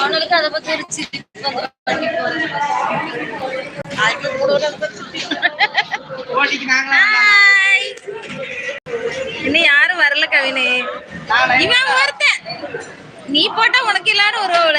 அவனுக்கு அதை பத்தி ஒரு சிரிப்பு. இன்னும் யாரும் வரல கவினே. இவன் ஒருத்தன் நீ போட்டா உனக்கு எல்லாரும் வருவோட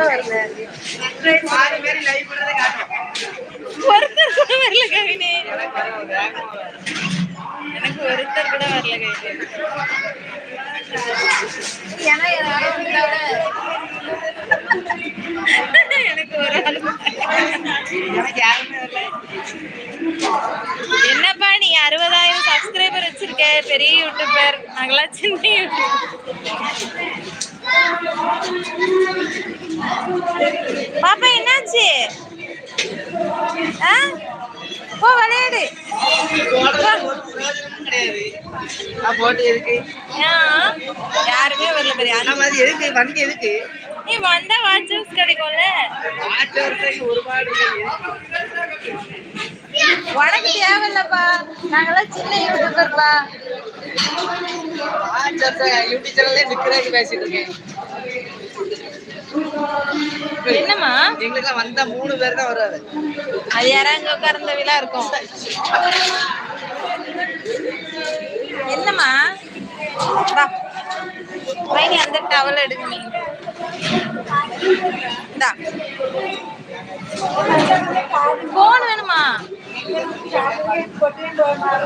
கூட வரல. ஒருத்தர் கூட வரல கவினே. எனக்கு ஒருத்தர் கூட வரல கவினே. ஏன்னா எனக்கு ஒரு ஆள் எனக்கு யாருமே வரல. என்னப்பா நீ அறுபதாயிரம் சப்ஸ்கிரைபர் வச்சிருக்க. பெரிய யூடியூபர் நாங்களாம் சின்ன யூடியூபர் பாப்பா என்னாச்சு? ஆ? போ விளையாடு? யாருமே வரல பெரிய அந்த மாதிரி எதுக்கு? வண்டி எதுக்கு? நீ வந்தா வாட்சப்ஸ் கிடைக்கும்ல. ஆட்டோருக்கு ஒரு பாடு உனக்கு தேவையில்லப்பா. நாங்களாம் சின்ன யூடியூபர்ப்பா யூடியூப் சேனல்லே நிக்கிறதுக்கு பேசிட்டு இருக்கேன் என்னம்மா? எங்களுக்கு வந்த மூணு பேர் தான் வருவாரு. அது யாரா அங்க உட்கார்ந்த விழா இருக்கும். என்னம்மா? வா. மைனி அந்த டவல் எடுங்க நீ. போன் வேணுமா?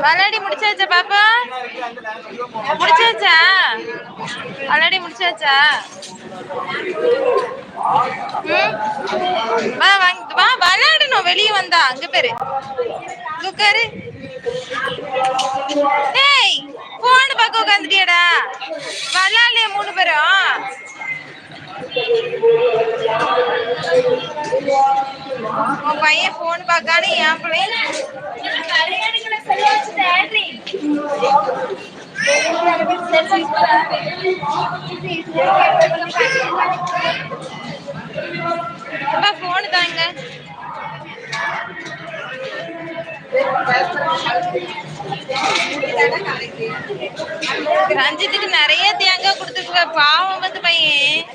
விளையாடி முடிச்சாச்சா பாப்பா? முடிச்சாச்சா? விளையாடி முடிச்சாச்சா? வா வா விளையாடணும். வெளியே வந்தா. அங்க பேரு. உட்காரு டேய் போன் பக்கம் உட்காந்துட்டியடா விளையாடலையா மூணு பேரும். உன் பையன் போன் பார்க்கானு என் பிள்ளைங்க போன் தாங்க. ரஞ்சித்துக்கு நிறைய தேங்காய் கொடுத்துருக்க பாவம் வந்து பையன்.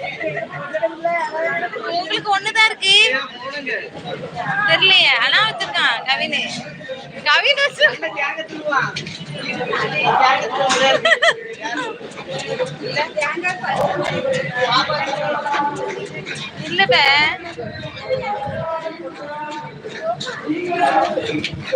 உங்களுக்கு ஒண்ணுதான் இருக்கு? தெரியலையே. ஆனா வச்சிருக்கான் கவினு. கவின் வச்சு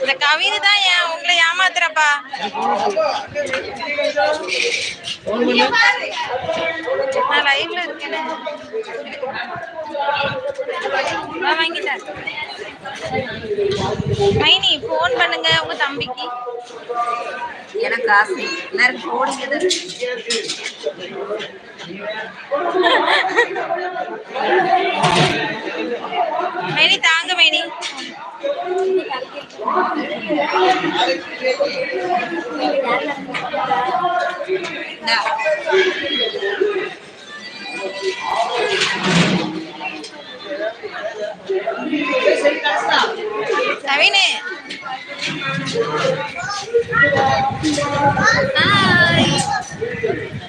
இந்த கவிதை தான் ஏன் உங்களை ஏமாத்துறப்பா? நான் லைவ்ல இருக்கேன். வாங்கிட்டேன். மைனி ஃபோன் பண்ணுங்க உங்க தம்பிக்கு. எனக்கு ஆசை. எல்லாரும் போடுங்க மேனி தாங்க மேனி. இந்தா.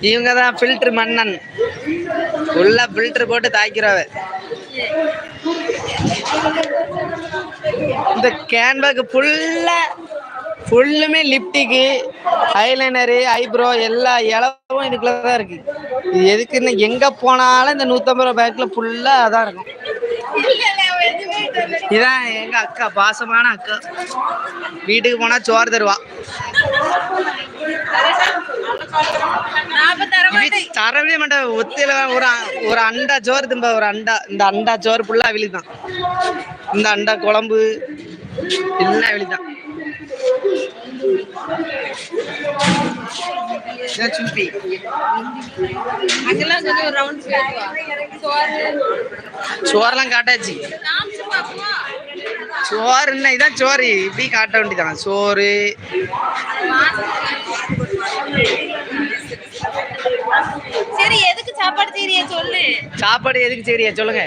இவங்க தான் ஃபில்டர் மன்னன். உள்ள ஃபில்டர் போட்டு தாய்க்கிறவ இந்த கேன்பேக் ஃபுல்லா ஃபுல்லுமே லிப்டிக்கு ஐலைனரு ஐப்ரோ எல்லா இளவும் இதுக்குள்ள தான் இருக்கு. இது எதுக்குன்னு எங்க போனாலும் இந்த நூத்தம்பது ரூபா பேக்ல ஃபுல்லா அதான் இருக்கும். இதான் எங்க அக்கா பாசமான அக்கா. வீட்டுக்கு போனா சோறு தருவா. தரவே மாட்டேன் ஒத்தில ஒரு ஒரு அண்டா சோறு திம்ப ஒரு அண்டா. இந்த அண்டா சோறு ஃபுல்லா அவளுக்கு இந்த அண்டா குழம்பு எல்லாம் அவளுக்கு தான் சுப்பி சோறெல்லாம் காட்டாச்சு. காமிச்சு பாப்போமா சோறு என்ன? இதான் சோறு. இப்படி காட்ட வேண்டியதான் சோறு. சரி எதுக்கு சாப்பாடு செய்றிய சொல்லு. சாப்பாடு எதுக்கு சரியா சொல்லுங்க.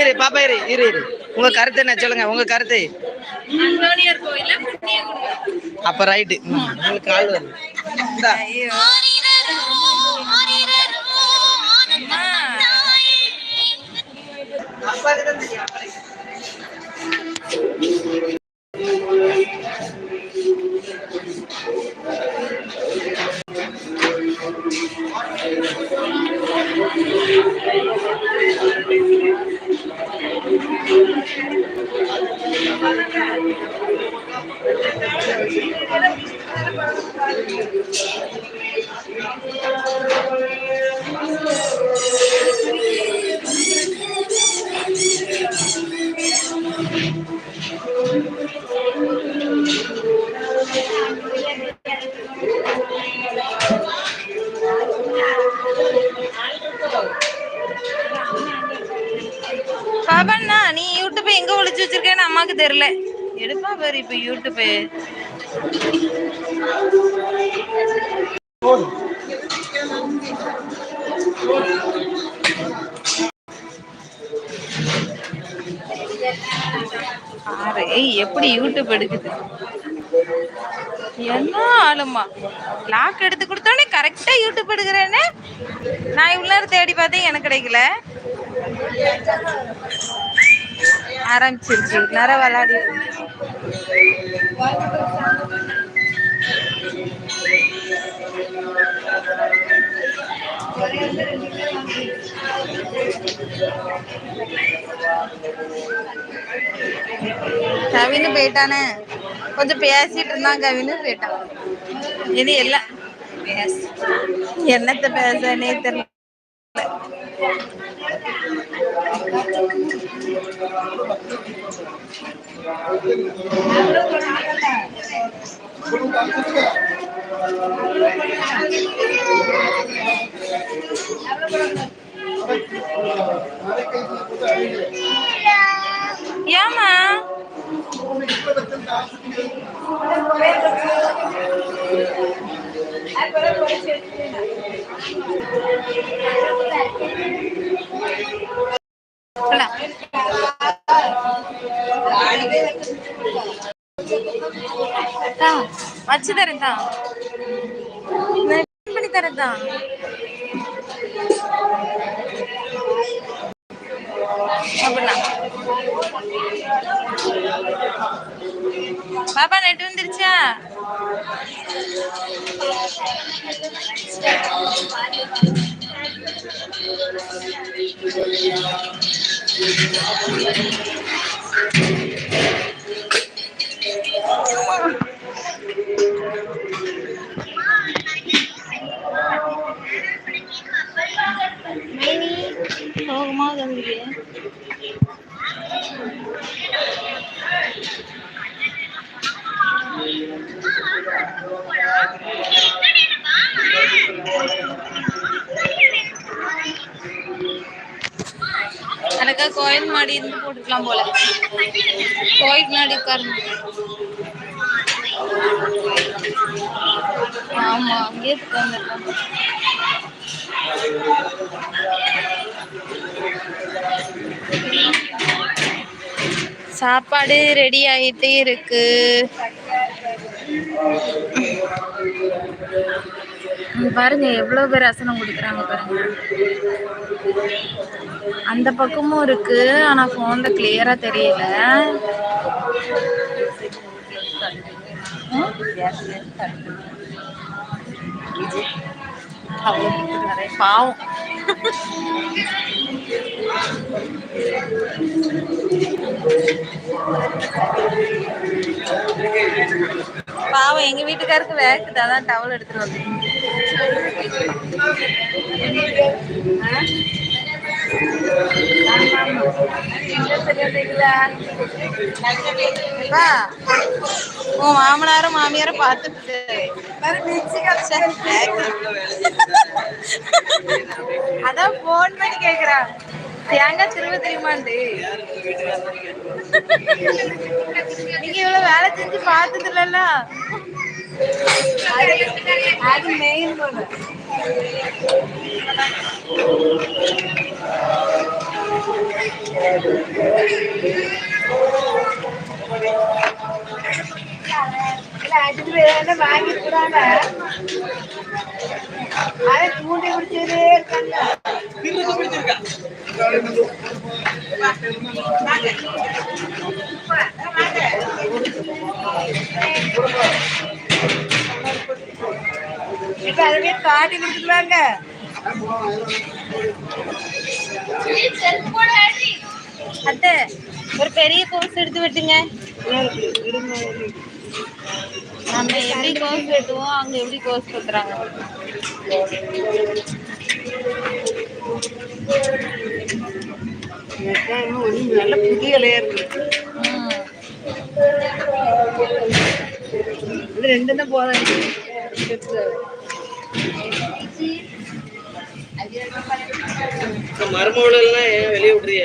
இரு பாப்பா இரு இரு இரு. உங்க கருத்து என்ன? சொல்லுங்க உங்க கருத்து. அப்ப ரைட்டு உங்களுக்கு கால் வருது. அப்பாக்கு தான் பாரு எப்படி யூடியூப் எடுக்குது? என்ன ஆளுமா லாக் எடுத்து கொடுத்தோடனே கரெக்டா யூடியூப் எடுக்கிறேன்னு நான் இவ்வளோ தேடி பார்த்தேன் எனக்கு கிடைக்கல. ஆரம்பிச்சிருச்சு நிறைய விளையாடி கவினு போயிட்டானே. கொஞ்சம் பேசிட்டு இருந்தான் கவினு போயிட்டான். இது எல்லாம் என்னத்த பேசனே தெரியல. ஏமா வச்சு தரேன் தான். நான் பண்ணி தரேன் தான். பாப்பா நெட் வந்துருச்சா Thank you. வந்துருக்கு எனக்கு கோயில் மாடி இருந்து போட்டுக்கலாம் போல கோயில் மாடி உட்கார்ந்து ஆமா அங்கேயே உட்காந்துருக்காங்க சாப்பாடு ரெடி ஆகிட்டே இருக்கு. பாருங்க எவ்வளவு பேர் ரசனம் கொடுக்குறாங்க பாருங்க. அந்த பக்கமும் இருக்கு ஆனா போன்ல கிளியரா தெரியல. Thank you. தடுப்பு. நிறைய பாவம். பாவம் எங்க வீட்டுக்காருக்கு வேக்குது அதான் டவல் எடுத்துட்டு வந்து உன் மாமனாரும் மாமியாரும் பார்த்துட்டு அதான் போன் பண்ணி கேக்குறான். தேங்காய் திரும்ப தெரியுமாண்டு நீங்க இவ்வளவு வேலை செஞ்சு பார்த்தது இல்லல்ல அது மெயின் போல வாங்கி கூடாத அதை தூண்டி குடிச்சதே இருக்காங்க இப்ப அதுவே காட்டி கொடுத்துருவாங்க அத்தை ஒரு பெரிய கோர்ஸ் எடுத்து விட்டுங்க நம்ம எப்படி கோர்ஸ் வெட்டுவோம் அவங்க எப்படி கோர்ஸ் வெட்டுறாங்க நல்ல புதிய லேயர் இது ரெண்டு தான் போதும் மருமகளெல்லாம் ஏன் வெளியே விடுறிய?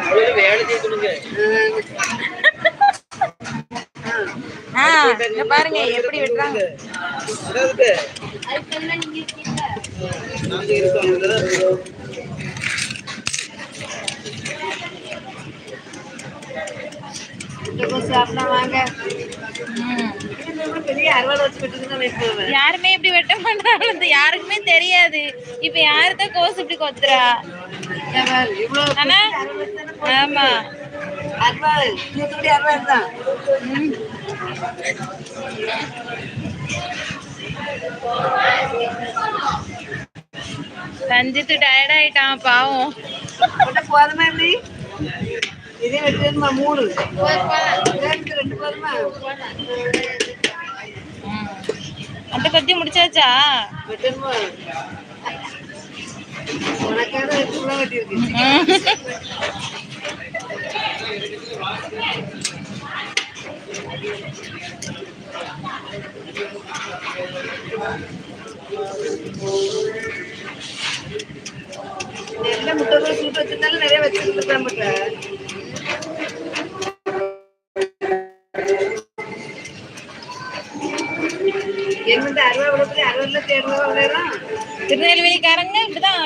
அவ்வளவு வேலை செய்ய கொடுங்க பாருங்க எப்படி இருக்கோம். யாருமே இப்படி வெட்ட மாட்டாங்க. யாருக்குமே தெரியாது. இப்ப யாருதான் கோஸ் இப்படி கொத்துறா? ஆமா. ரஞ்சித்து டயர்ட் ஆயிட்டான் பாவம். போதுமா எப்படி இதே வெட்டுமா மூணு ரெண்டு போதுமா ம். அந்த கொத்தி முடிச்சாச்சா வெட்டணுமா உனக்காக ம். நெல்ல முட்டை சூட்டு வச்சிருந்தாலும் நிறைய வச்சிருந்துருக்கா திருநெல்வேலிக்காரங்க இப்படிதான்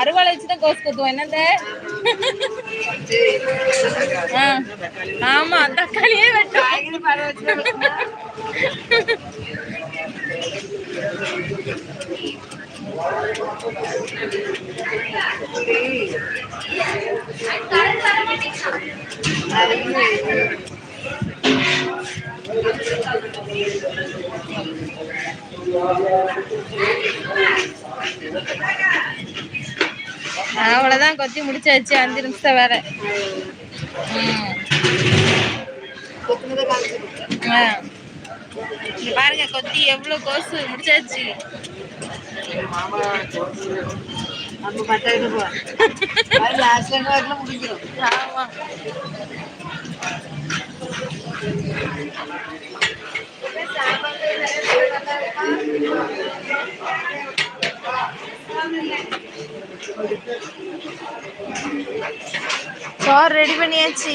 அருவாளை வச்சுதான் கோஸ் குத்துவோம். என்னந்த. ஆமா தக்காளியே வெட்டும் அவ்வளோதான் கொத்தி முடிச்சாச்சு. அஞ்சு நிமிஷம் வேற. பாருங்க கொத்தி எவ்வளோ கோசு முடிச்சாச்சு. ஆமா. சார் ரெடி பண்ணியாச்சு.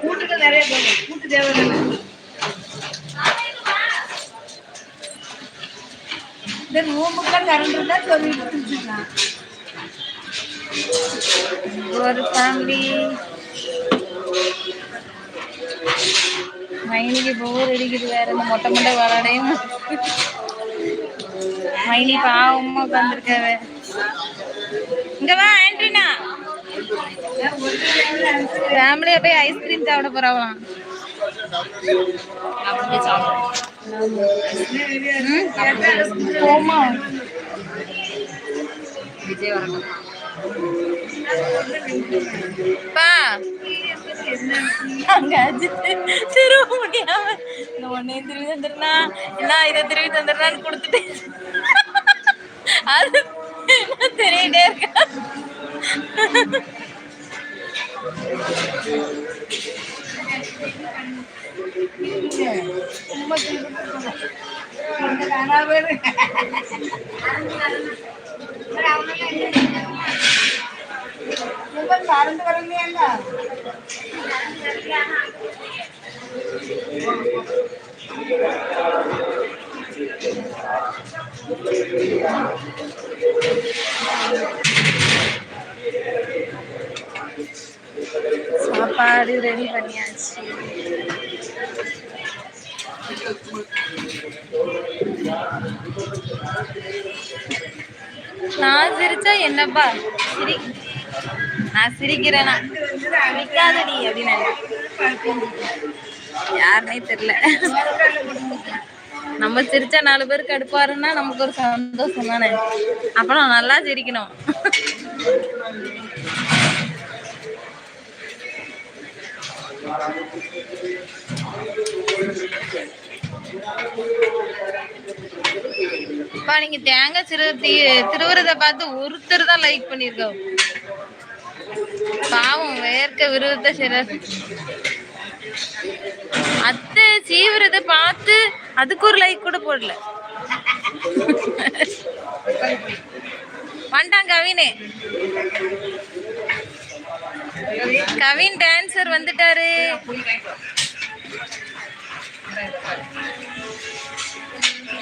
கூட்டுக்கு நிறைய போகும் கூட்டு தேவை இந்த ரூமுக்குலாம் கரண்ட் இருந்தா சொல்லிட்டு குடிச்சுக்கலாம் ஒரு ஃபேமிலி மைனிக்கு போர் அடிக்குது வேற இந்த மொட்டை மொட்டை விளாடையும். மைனி பாவமா உட்காந்துருக்காவ இங்க வா ஆண்டீனா ஃபேமிலியா போய் ஐஸ்கிரீம் சாப்பிட போறாங்களாம். திரும்ப முடியாம இந்த ஒன்னையும் திரும்பி தந்துருனா என்ன இதை திரும்பி தந்துருனான்னு கொடுத்துட்டு அது தெரியிட்டே இருக்கா പറന്ന് പറഞ്ഞല്ല Thank you. சாப்பாடு ரெடி பண்ணியாச்சு. நான் சிரிச்சா என்னப்பா? சிரி. நான் சிரிக்கிறேனா? சிரிக்காதடி அப்படின்னு யாருனே தெரியல. நம்ம சிரிச்சா நாலு பேருக்கு அடுப்பாருன்னா நமக்கு ஒரு சந்தோஷம் தானே அப்புறம் நல்லா சிரிக்கணும். அப்பா நீங்க தேங்காய் சிறு திருவுறத பார்த்து ஒருத்தர் தான் லைக் பண்ணிருக்கோம் பாவம் வேர்க்க விருத சிற அத்தை சீவுறத பார்த்து அதுக்கு ஒரு லைக் கூட போடல. வண்டாங்க கவினே கவின் டான்சர் வந்துட்டாரு.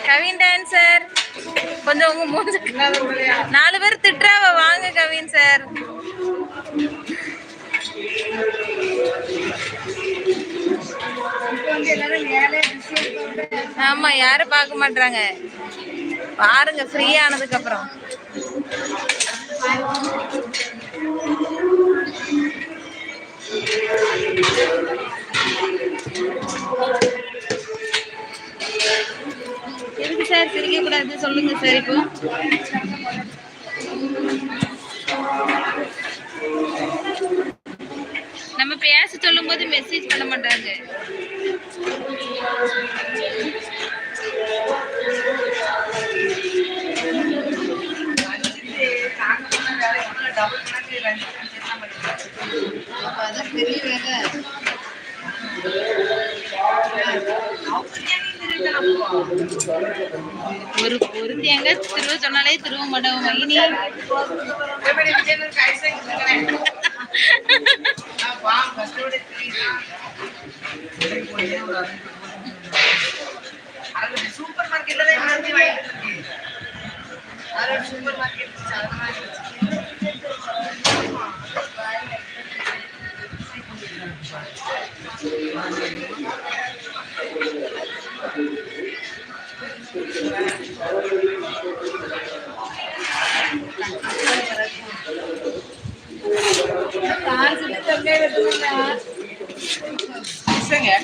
கவின் டான்சர் கொஞ்சம் உங்க மூஞ்சு நாலு பேர் திட்டுறாவ வாங்க கவின் சார் ஆமா யாரும் பார்க்க மாட்டாங்க பாருங்க ஃப்ரீ ஆனதுக்கு அப்புறம். சொல்லுங்க சார் இப்போ சொன்னாலே திருவ மாட்டோம் மைனி சூப்பர் மார்க்கெட்ல தான் வாங்கி வாங்கிட்டு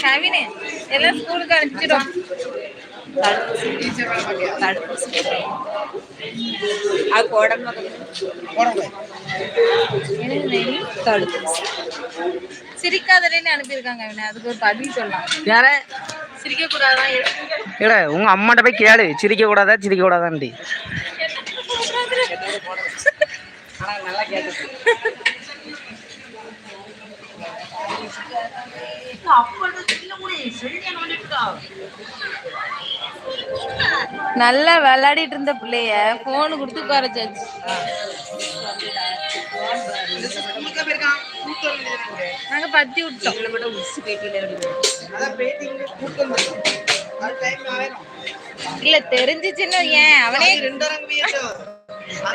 கவினே எல்லாம் ஸ்கூலுக்கு அனுப்பிச்சிடும் அது போடணும் சிரிக்காதலேன்னு அனுப்பியிருக்காங்க அவனை அதுக்கு ஒரு பதில் சொல்லலாம். யார? சிரிக்க கூடாதான் இல்ல உங்க அம்மாட்ட போய் கேளு. சிரிக்க கூடாதா சிரிக்க கூடாதான்டி நல்லா நல்லா விளையாடிட்டு இருந்த பிள்ளைய போன் கொடுத்து குறைச்சாச்சு நாங்க பத்தி விட்டோம். இல்ல தெரிஞ்சிச்சுன்னு ஏன் அவனே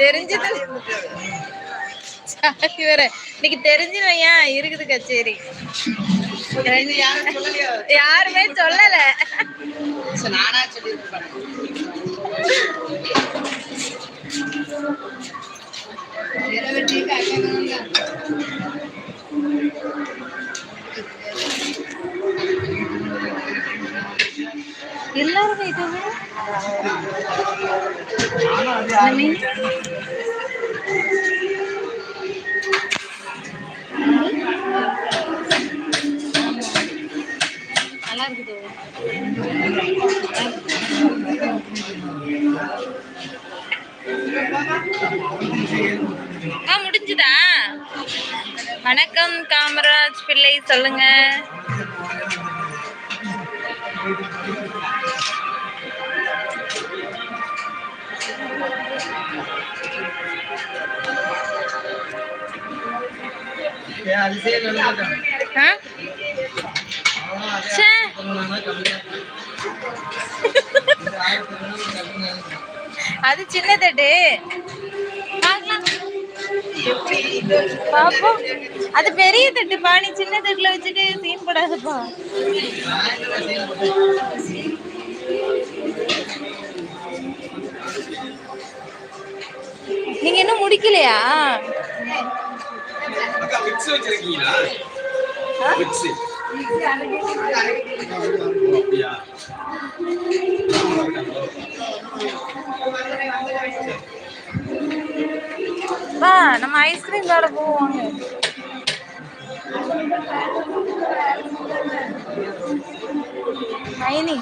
தெரிஞ்சது. வேற. இன்னைக்கு தெரிஞ்சுன்னு ஏன் இருக்குது கச்சேரி. யாருமே சொல்லல சரி, நானா சொல்லியிருப்பேன் இது Thank you. நல்லா இருக்குது ஆ முடிஞ்சுதா? வணக்கம் காமராஜ் பிள்ளை சொல்லுங்க. ஆ? அது சின்ன தட்டு. பாப்போம். அது பெரிய தட்டுப்பா. நீ சின்ன தட்டுல வச்சுட்டு சீன் போடாதப்பா. நீங்க இன்னும் முடிக்கலையா? வா நம்ம ஐஸ்கிரீம் கடை போவாங்க மைனி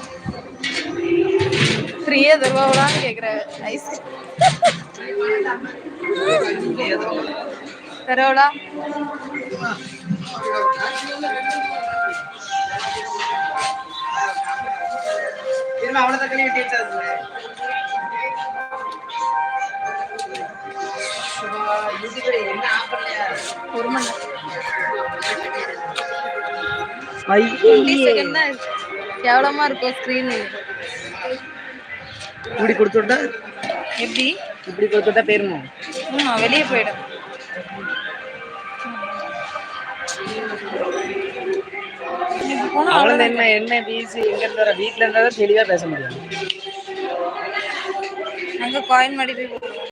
ஃப்ரீயா தருவாங்களான்னு கேக்குற ஐஸ்கிரீம் தருவாளா திரும்ப ஆஃப் பண்ணலையா ஒரு மணி. கேவலமா இருக்கும் ஸ்க்ரீன் இப்படி கொடுத்துட்டா எப்படி இப்படி கொடுத்துட்டா போயிருமோ ஆமா வெளியே போயிடும் இப்படி போனா அவ்வளவு. என்ன என்ன வீசி எங்க இருந்தா வீட்டுல இருந்தா தெளிவா பேச முடியும் அங்க காயின் மாடி போய்